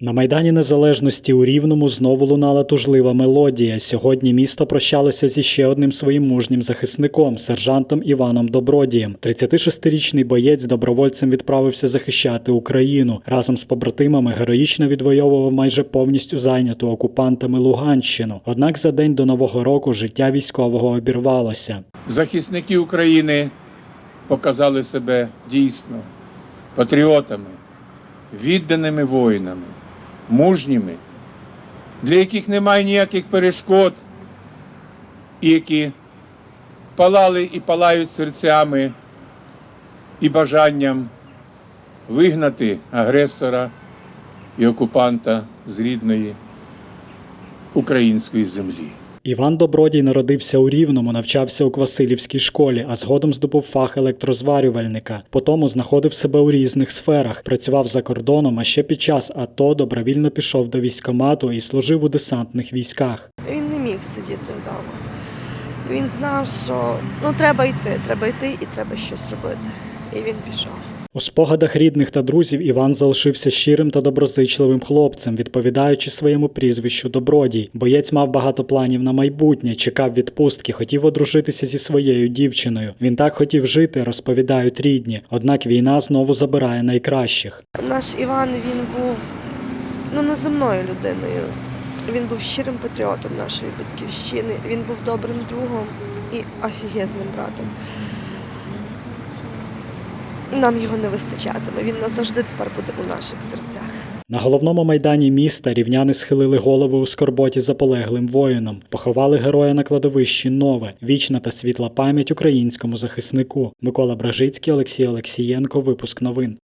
На Майдані Незалежності у Рівному знову лунала тужлива мелодія. Сьогодні місто прощалося зі ще одним своїм мужнім захисником, сержантом Іваном Добродієм. 36-річний боєць добровольцем відправився захищати Україну. Разом з побратимами героїчно відвоював майже повністю зайняту окупантами Луганщину. Однак за день до нового року життя військового обірвалося. захисники України показали себе дійсно патріотами, відданими воїнами, мужніми, для яких немає ніяких перешкод, і які палали і палають серцями і бажанням вигнати агресора і окупанта з рідної української землі. Іван Добродій народився у Рівному, навчався у Квасилівській школі, а згодом здобув фах електрозварювальника. Потім знаходив себе у різних сферах, працював за кордоном, а ще під час АТО добровільно пішов до військкомату і служив у десантних військах. Він не міг сидіти вдома. Він знав, що ну треба йти, треба йти і треба щось робити. І він пішов. У спогадах рідних та друзів Іван залишився щирим та доброзичливим хлопцем, відповідаючи своєму прізвищу Добродій. Боєць мав багато планів на майбутнє, чекав відпустки, хотів одружитися зі своєю дівчиною. Він так хотів жити, розповідають рідні. Однак війна знову забирає найкращих. Наш Іван він був ну неземною людиною. Він був щирим патріотом нашої батьківщини. Він був добрим другом і офігезним братом. Нам його не вистачатиме. Він назавжди тепер буде у наших серцях. На головному майдані міста рівняни схилили голови у скорботі за полеглим воїном, поховали героя на кладовищі Нове, вічна та світла пам'ять українському захиснику. Микола Бражицький, Олексій Олексієнко. Випуск новин.